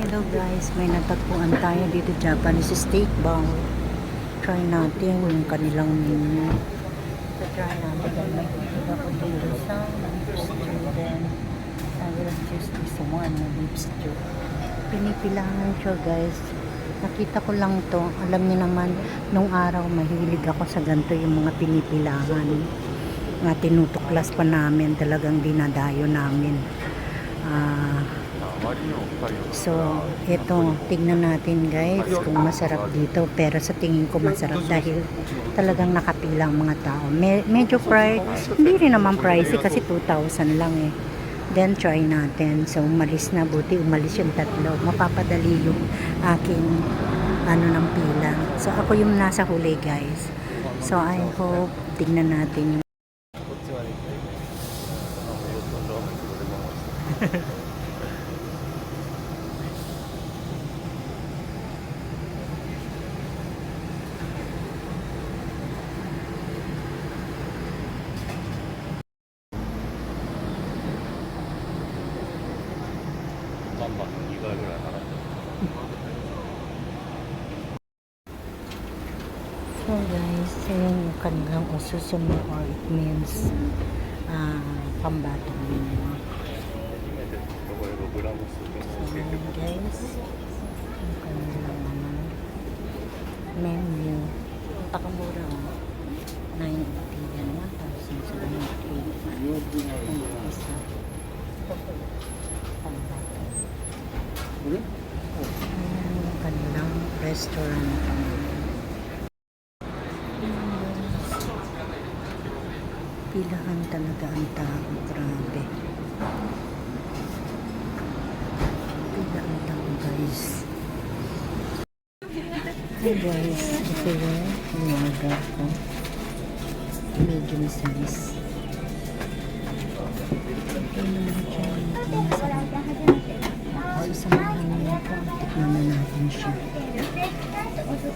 Hello guys, may natagpuan tayo dito Japanese Steak Bowl. Try natin yung kanilang menu. So try natin kung may kukuha ko dito sa. Then I will choose this one na beef stew. Pinipilangan siya guys. Nakita ko lang to. Alam niyo naman, nung araw mahilig ako sa ganito yung mga pinipilangan. Nga tinutuklas pa namin, talagang dinadayo namin. Ah... Uh, So, ito, tignan natin guys kung masarap dito. Pero sa tingin ko masarap dahil talagang nakapilang mga tao. Me- medyo price, hindi rin naman pricey kasi 2,000 lang eh. Then try natin. So, umalis na. Buti umalis yung tatlo. Mapapadali yung aking ano ng pila. So, ako yung nasa huli guys. So, I hope tignan natin yung 한번 이거를 알았죠. So guys, ayan yung kanilang ususum or it means ah, uh, pambatong nila. So guys, yung kanilang ano, menu. Takamura, 980 yan, 1,780. Ayan yung kanilang restaurant. Pilahan talaga ang tao. Grabe. Pila ang tao guys. Hey guys, ito yung umaga ko. Medium size.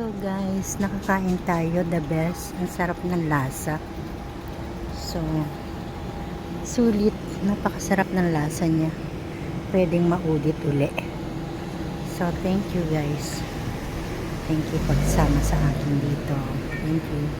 So guys, nakakain tayo the best. Ang sarap ng lasa. So, sulit. Napakasarap ng lasa niya. Pwedeng maudit uli. So, thank you guys. Thank you pagsama sa akin dito. Thank you.